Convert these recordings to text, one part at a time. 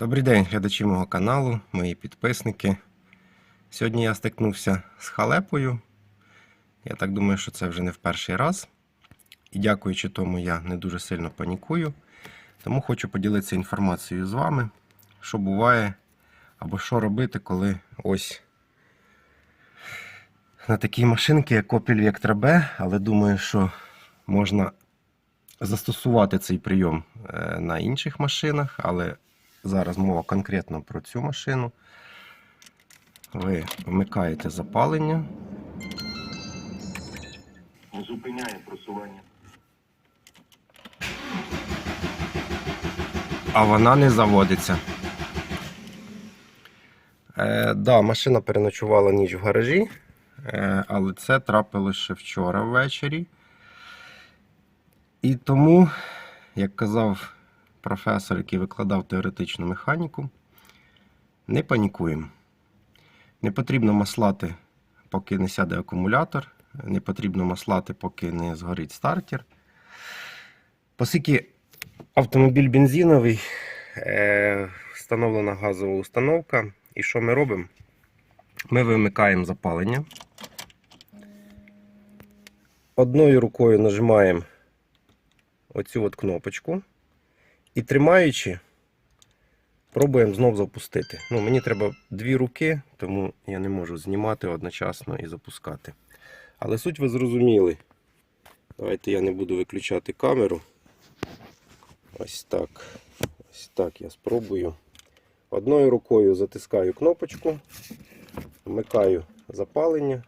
Добрий день, глядачі мого каналу, мої підписники. Сьогодні я стикнувся з халепою. Я так думаю, що це вже не в перший раз. І дякуючи тому, я не дуже сильно панікую. Тому хочу поділитися інформацією з вами, що буває, або що робити, коли ось на такій машинці, як Opel Vectra B, але думаю, що можна застосувати цей прийом е, на інших машинах, але зараз мова конкретно про цю машину. Ви вмикаєте запалення, зупиняє просування. а вона не заводиться. Е, да, машина переночувала ніч в гаражі, е, але це трапилося ще вчора ввечері. І тому, як казав професор, який викладав теоретичну механіку, не панікуємо. Не потрібно маслати, поки не сяде акумулятор, не потрібно маслати, поки не згорить стартер. Оскільки автомобіль бензиновий, е, встановлена газова установка. І що ми робимо? Ми вимикаємо запалення. Одною рукою нажимаємо оцю от кнопочку. І тримаючи, пробуємо знов запустити. Ну, мені треба дві руки, тому я не можу знімати одночасно і запускати. Але суть ви зрозуміли. Давайте я не буду виключати камеру. Ось так. Ось так я спробую. Одною рукою затискаю кнопочку, вмикаю запалення.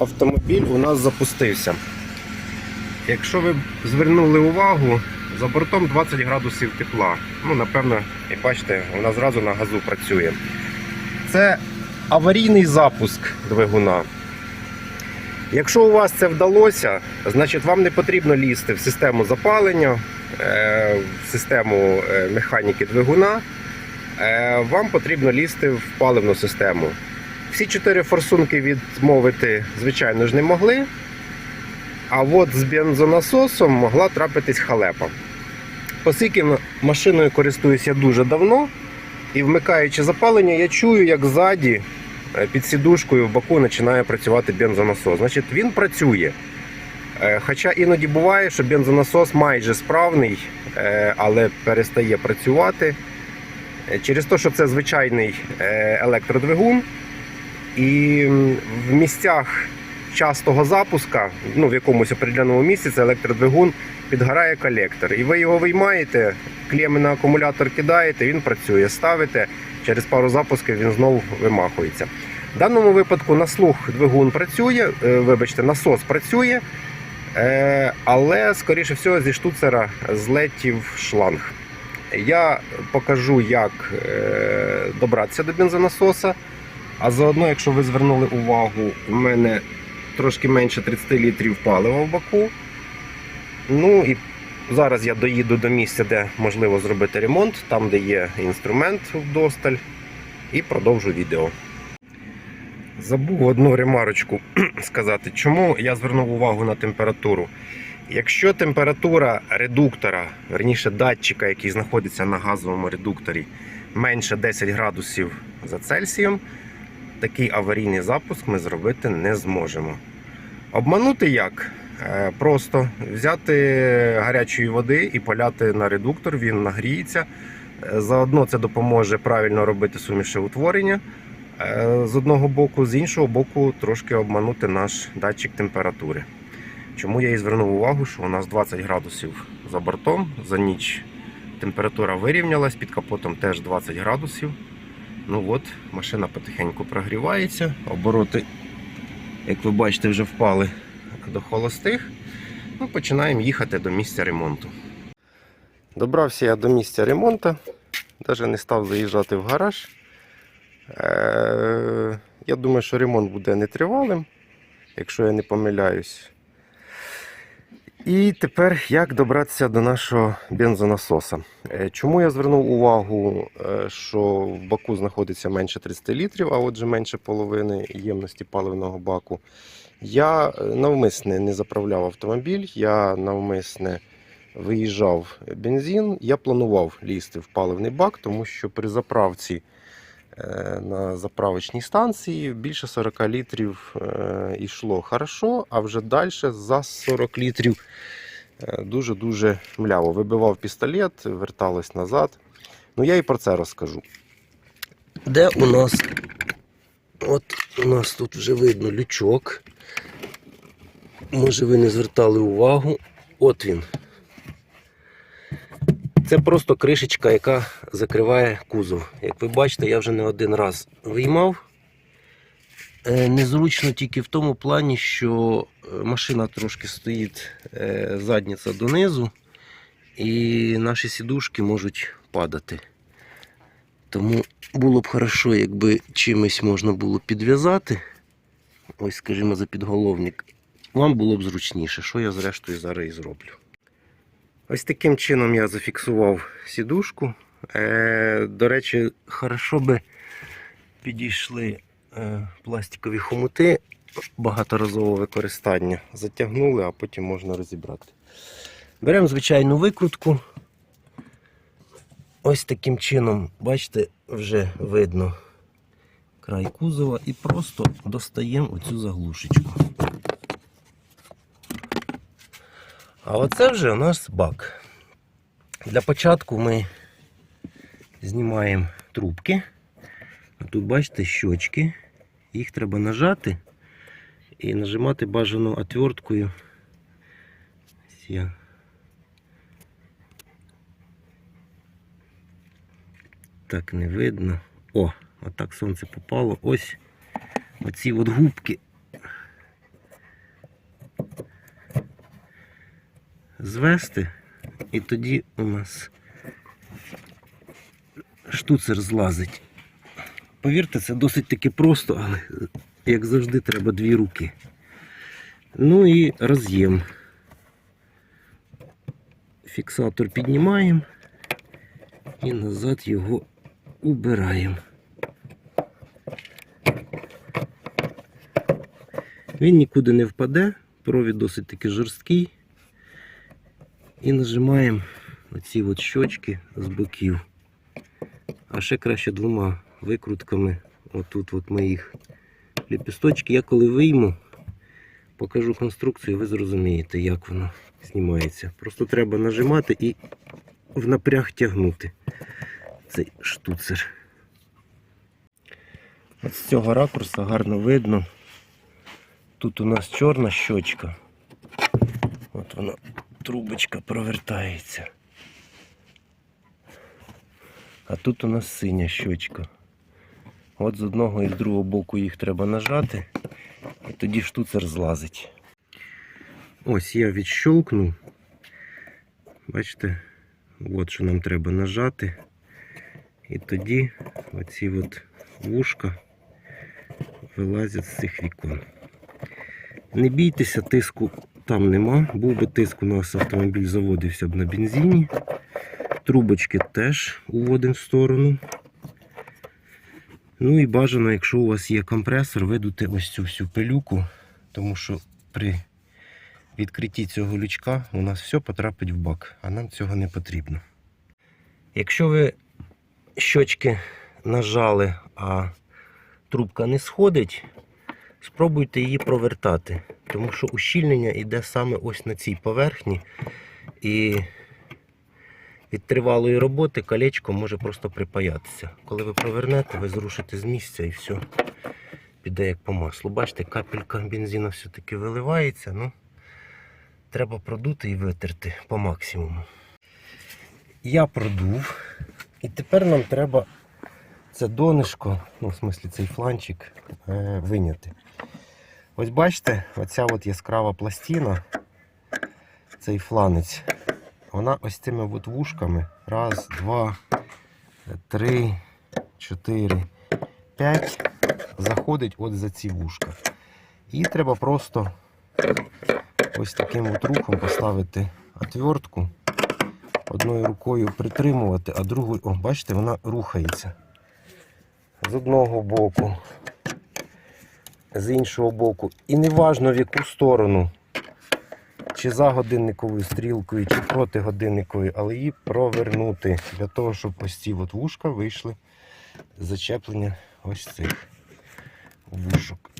Автомобіль у нас запустився. Якщо ви звернули увагу, за бортом 20 градусів тепла. Ну, напевно, і бачите, вона зразу на газу працює. Це аварійний запуск двигуна. Якщо у вас це вдалося, значить вам не потрібно лізти в систему запалення, е, в систему е, механіки двигуна. Е, Вам потрібно лізти в паливну систему. Всі чотири форсунки відмовити, звичайно ж, не могли. А от з бензонасосом могла трапитись халепа. Оскільки машиною користуюся дуже давно, і вмикаючи запалення, я чую, як ззаді е, під сідушкою в боку починає працювати бензонасос. Значить, він працює. Е, Хоча іноді буває, що бензонасос майже справний, е, але перестає працювати. Через те, що це звичайний електродвигун. І в місцях частого запуска, ну в якомусь определеному місці, це електродвигун, підгорає колектор. І ви його виймаєте, клеми на акумулятор кидаєте, він працює, ставите. Через пару запусків він знову вимахується. В даному випадку на слух двигун працює, е, вибачте, насос працює, е, але, скоріше всього, зі штуцера злетів шланг. Я покажу, як е, добратися до бензонасоса. А заодно, якщо ви звернули увагу, у мене трошки менше 30 літрів палива в баку. Ну і зараз я доїду до місця, де можливо зробити ремонт, там де є інструмент вдосталь, і продовжу відео. Забув одну ремарочку сказати, чому я звернув увагу на температуру. Якщо температура редуктора, верніше датчика, який знаходиться на газовому редукторі, менше 10 градусів за Цельсієм, такий аварійний запуск ми зробити не зможемо. Обманути як? Е, Просто взяти гарячої води і поляти на редуктор, він нагріється. Е, Заодно це допоможе правильно робити сумішеутворення е, з одного боку, з іншого боку, трошки обманути наш датчик температури. Чому я і звернув увагу, що у нас 20 градусів за бортом, за ніч температура вирівнялась, під капотом теж 20 градусів. Ну от, машина потихеньку прогрівається, обороти, як ви бачите, вже впали до холостих. Ну, починаємо їхати до місця ремонту. Добрався я до місця ремонту, навіть не став заїжджати в гараж. Е, Я думаю, що ремонт буде нетривалим, якщо я не помиляюсь. І тепер як добратися до нашого бензонасоса? Е, Чому я звернув увагу, е, що в баку знаходиться менше 30 літрів, а отже менше половини ємності паливного баку. Я е, навмисне не заправляв автомобіль, я навмисне виїжджав бензин. Я планував лізти в паливний бак, тому що при заправці на заправочній станції більше 40 літрів е, йшло хорошо, а вже далі за 40 літрів е, дуже-дуже мляво. Вибивав пістолет, верталось назад. Ну я і про це розкажу. Де у нас? От у нас тут вже видно лючок. Може ви не звертали увагу. От він. Це просто кришечка, яка закриває кузов. Як ви бачите, я вже не один раз виймав. Е, Незручно тільки в тому плані, що е, машина трошки стоїть е, задниця донизу, і наші сідушки можуть падати. Тому було б хорошо, якби чимось можна було підв'язати. Ось, скажімо, за підголовник. Вам було б зручніше, що я зрештою зараз і зроблю. Ось таким чином я зафіксував сідушку. Е, до речі, хорошо би підійшли е, пластикові хомути багаторазового використання. Затягнули, а потім можна розібрати. Беремо звичайну викрутку. Ось таким чином, бачите, вже видно край кузова і просто достаємо оцю заглушечку. А оце вже у нас бак. Для початку ми знімаємо трубки. А Тут бачите щочки. Їх треба нажати і нажимати бажано отверткою. Так не видно. О, отак сонце попало. Ось оці от губки. Звести, і тоді у нас штуцер злазить. Повірте, це досить таки просто, але як завжди треба дві руки. Ну і роз'єм. Фіксатор піднімаємо і назад його убираємо. Він нікуди не впаде, провід досить таки жорсткий. І нажимаємо оці от щочки з боків. А ще краще двома викрутками. Отут от моїх ліпісточки. Я коли вийму, покажу конструкцію, ви зрозумієте, як воно знімається. Просто треба нажимати і в напряг тягнути цей штуцер. От з цього ракурсу гарно видно. Тут у нас чорна щочка. От вона, трубочка провертається. А тут у нас синя щочка. От з одного і з другого боку їх треба нажати, і тоді штуцер злазить. Ось я відщолкнув. Бачите, от що нам треба нажати. І тоді оці от вушка вилазять з цих вікон. Не бійтеся, тиску там нема. Був би тиск, у нас автомобіль заводився б на бензині. Трубочки теж уводимо в сторону. Ну і бажано, якщо у вас є компресор, видути ось цю всю пилюку, тому що при відкритті цього лючка у нас все потрапить в бак, а нам цього не потрібно. Якщо ви щочки нажали, а трубка не сходить, спробуйте її провертати, тому що ущільнення йде саме ось на цій поверхні. І від тривалої роботи колечко може просто припаятися. Коли ви провернете, ви зрушите з місця і все піде як по маслу. Бачите, капелька бензину все-таки виливається, ну треба продути і витерти по максимуму. Я продув. І тепер нам треба це донишко, ну в смислі цей фланчик, е, виняти. Ось бачите, оця от яскрава пластина, цей фланець, вона ось цими от вушками. Раз, два, три, чотири, п'ять. Заходить от за ці вушка. І треба просто ось таким от рухом поставити отвертку. Одною рукою притримувати, а другою, о, бачите, вона рухається. З одного боку з іншого боку. І не важно в яку сторону. Чи за годинниковою стрілкою, чи проти годинникової, але її провернути для того, щоб ось ці от вушка вийшли з зачеплення ось цих вушок.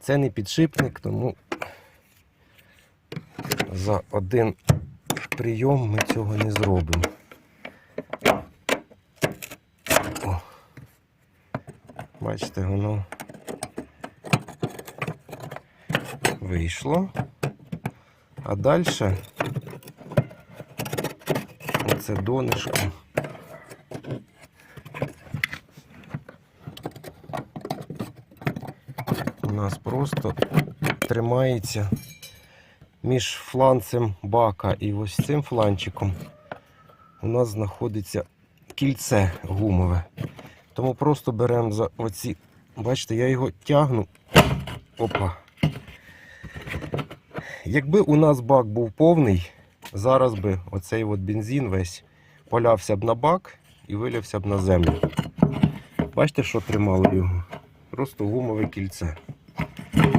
Це не підшипник, тому за один прийом ми цього не зробимо. О. Бачите, воно вийшло. А далі оце донышко. У нас просто тримається між фланцем бака і ось цим фланчиком у нас знаходиться кільце гумове. Тому просто беремо за оці. Бачите, я його тягну. Опа. Якби у нас бак був повний, зараз би оцей от бензин весь полявся б на бак і вилявся б на землю. Бачите, що тримало його? Просто гумове кільце,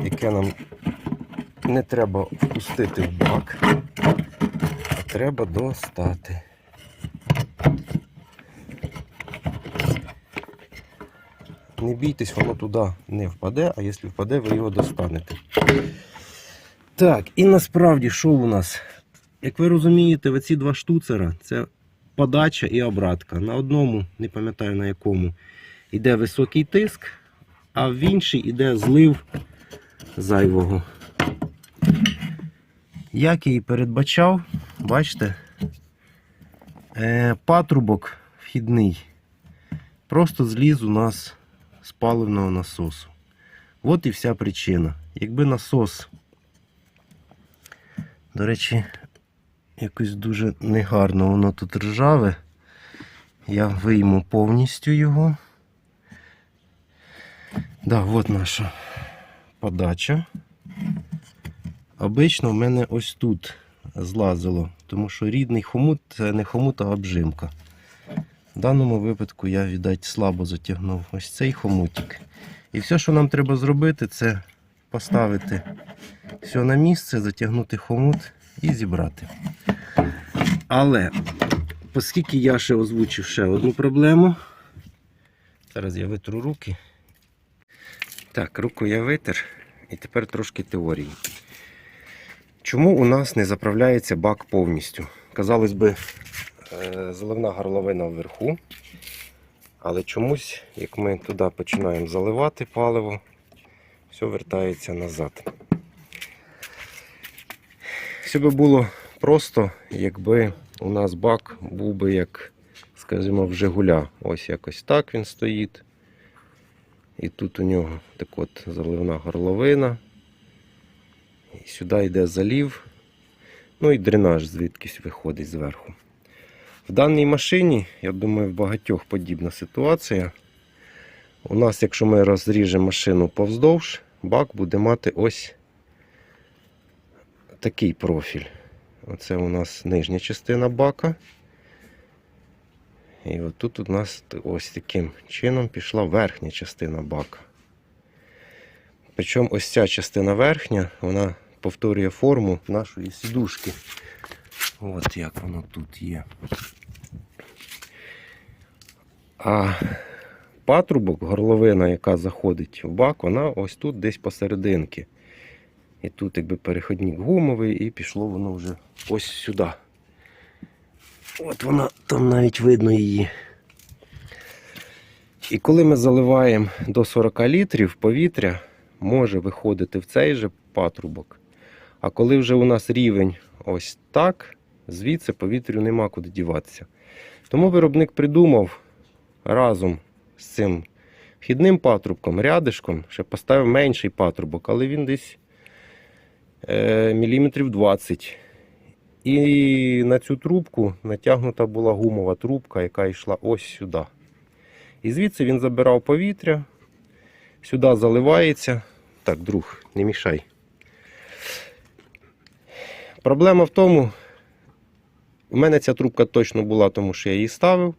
яке нам не треба впустити в бак, а треба достати. Не бійтесь, воно туди не впаде, а якщо впаде, ви його достанете. Так, і насправді, що у нас? Як ви розумієте, оці два штуцера це подача і обратка. На одному, не пам'ятаю на якому, йде високий тиск, а в інший йде злив зайвого. Як я і передбачав, бачите, е, патрубок вхідний просто зліз у нас з паливного насосу. От і вся причина. Якби насос, до речі, якось дуже негарно воно тут ржаве, я вийму повністю його. Да, от наша подача. Обично в мене ось тут злазило, тому що рідний хомут це не хомут, а обжимка. В даному випадку я, віддать, слабо затягнув ось цей хомутик. І все, що нам треба зробити, це поставити все на місце, затягнути хомут і зібрати. Але, оскільки я ще озвучив ще одну проблему, зараз я витру руки. Так, руку я витер і тепер трошки теорії. Чому у нас не заправляється бак повністю? Казалось би, заливна горловина вверху, але чомусь, як ми туди починаємо заливати паливо, все вертається назад. Все би було просто, якби у нас бак був би як, скажімо, в Жигуля. Ось якось так він стоїть. І тут у нього так от заливна горловина. І сюди йде залів. Ну і дренаж звідкись виходить зверху. В даній машині, я думаю, в багатьох подібна ситуація. У нас, якщо ми розріжемо машину повздовж, бак буде мати ось такий профіль. Оце у нас нижня частина бака. І отут у нас ось таким чином пішла верхня частина бака. Причому ось ця частина верхня, вона повторює форму нашої сідушки. От як воно тут є. А патрубок, горловина, яка заходить в бак, вона ось тут десь посерединки. І тут якби переходник гумовий, і пішло воно вже ось сюди. От вона, там навіть видно її. І коли ми заливаємо до 40 літрів, повітря може виходити в цей же патрубок. А коли вже у нас рівень ось так, звідси повітрю нема куди діватися. Тому виробник придумав разом з цим вхідним патрубком, рядишком, ще поставив менший патрубок, але він десь е, міліметрів 20. І на цю трубку натягнута була гумова трубка, яка йшла ось сюди. І звідси він забирав повітря, сюди заливається. Так, друг, не мішай. Проблема в тому, у мене ця трубка точно була, тому що я її ставив.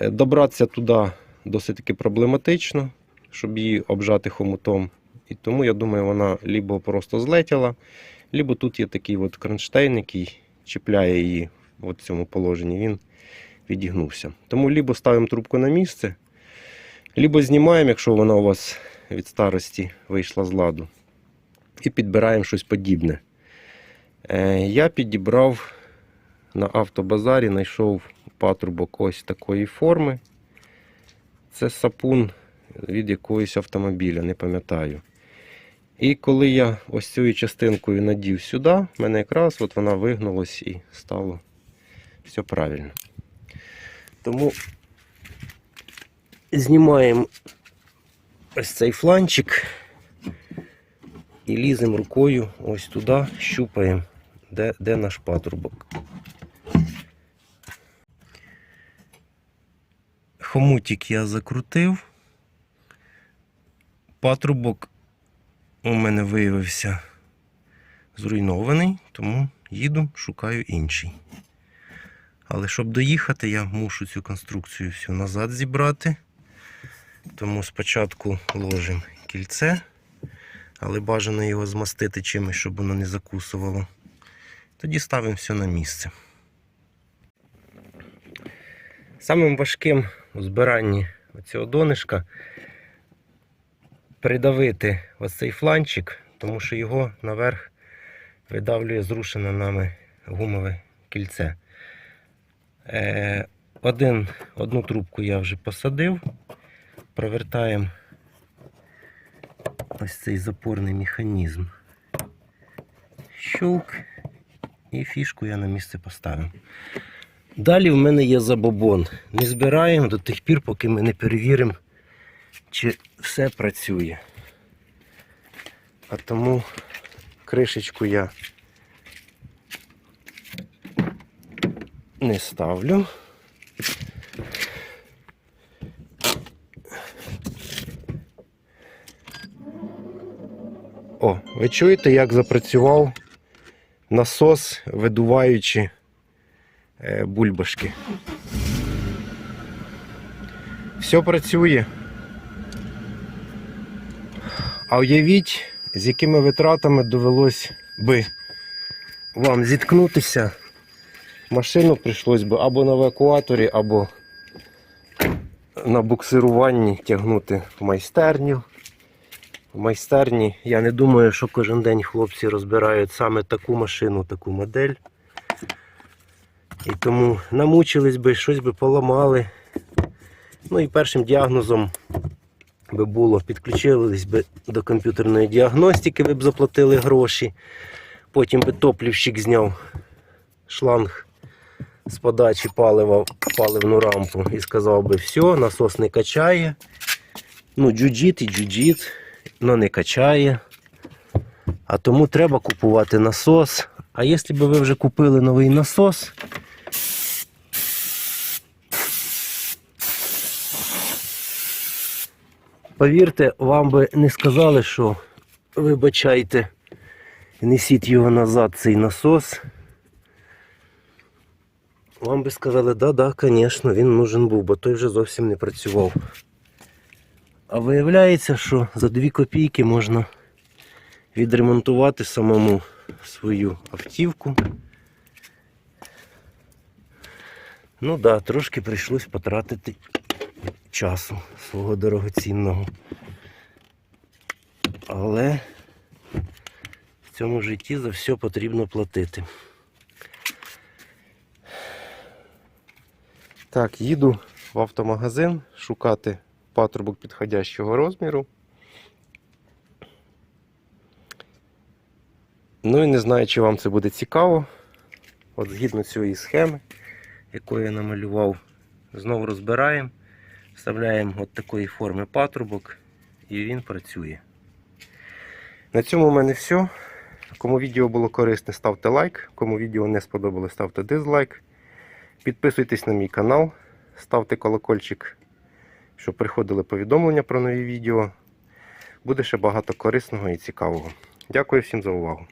Е, Добратися туди досить таки проблематично. щоб її обжати хомутом. І тому я думаю, вона либо просто злетіла, либо тут є такий от кронштейн, який чіпляє її в цьому положенні. Він відігнувся. Тому либо ставимо трубку на місце, либо знімаємо, якщо вона у вас від старості вийшла з ладу, і підбираємо щось подібне. Е, я підібрав на автобазарі, знайшов патрубок ось такої форми. Це сапун від якогось автомобіля, не пам'ятаю. І коли я ось цією частинкою надів сюди, в мене якраз от вона вигнулась і стало все правильно. Тому знімаємо ось цей фланчик і ліземо рукою ось туди, щупаємо, де, де наш патрубок. Хомутик я закрутив. Патрубок у мене виявився зруйнований, тому їду, шукаю інший. Але щоб доїхати, я мушу цю конструкцію всю назад зібрати. Тому спочатку ложимо кільце, але бажано його змастити чимось, щоб воно не закусувало. Тоді ставимо все на місце. Самим важким у збиранні цього донишка придавити ось цей фланчик, тому що його наверх видавлює зрушене нами гумове кільце. Е, один, одну трубку я вже посадив. Провертаємо ось цей запорний механізм. Щелк і фішку я на місце поставив. Далі в мене є забобон. Не збираємо до тих пір, поки ми не перевіримо, чи все працює. А тому кришечку я не ставлю. О, ви чуєте, як запрацював насос, видуваючи бульбашки. Все працює. А уявіть, з якими витратами довелось би вам зіткнутися. Машину прийшлось би або на евакуаторі, або на буксируванні тягнути в майстерню. В майстерні я не думаю, що кожен день хлопці розбирають саме таку машину, таку модель. І тому намучились би, щось би поламали. Ну і першим діагнозом би було, підключились би до комп'ютерної діагностики, ви б заплатили гроші. Потім би топлівщик зняв шланг з подачі палива паливну рампу і сказав би, все, насос не качає. Ну, джуджіт і джуджіт, але не качає. А тому треба купувати насос. А якщо б ви вже купили новий насос, повірте, вам би не сказали, що вибачайте, несіть його назад, цей насос. Вам би сказали, да-да, звісно, він нужен був, бо той вже зовсім не працював. А виявляється, що за 2 копійки можна відремонтувати самому свою автівку. Ну да, трошки прийшлось потратити часу свого дорогоцінного. Але в цьому житті за все потрібно платити. Так, їду в автомагазин шукати патрубок підходящого розміру. Ну і не знаю, чи вам це буде цікаво. От згідно цієї схеми, яку я намалював, знову розбираємо, вставляємо от такої форми патрубок і він працює. На цьому в мене все. Кому відео було корисне, ставте лайк. Кому відео не сподобалось, ставте дизлайк. Підписуйтесь на мій канал, ставте колокольчик, щоб приходили повідомлення про нові відео. Буде ще багато корисного і цікавого. Дякую всім за увагу.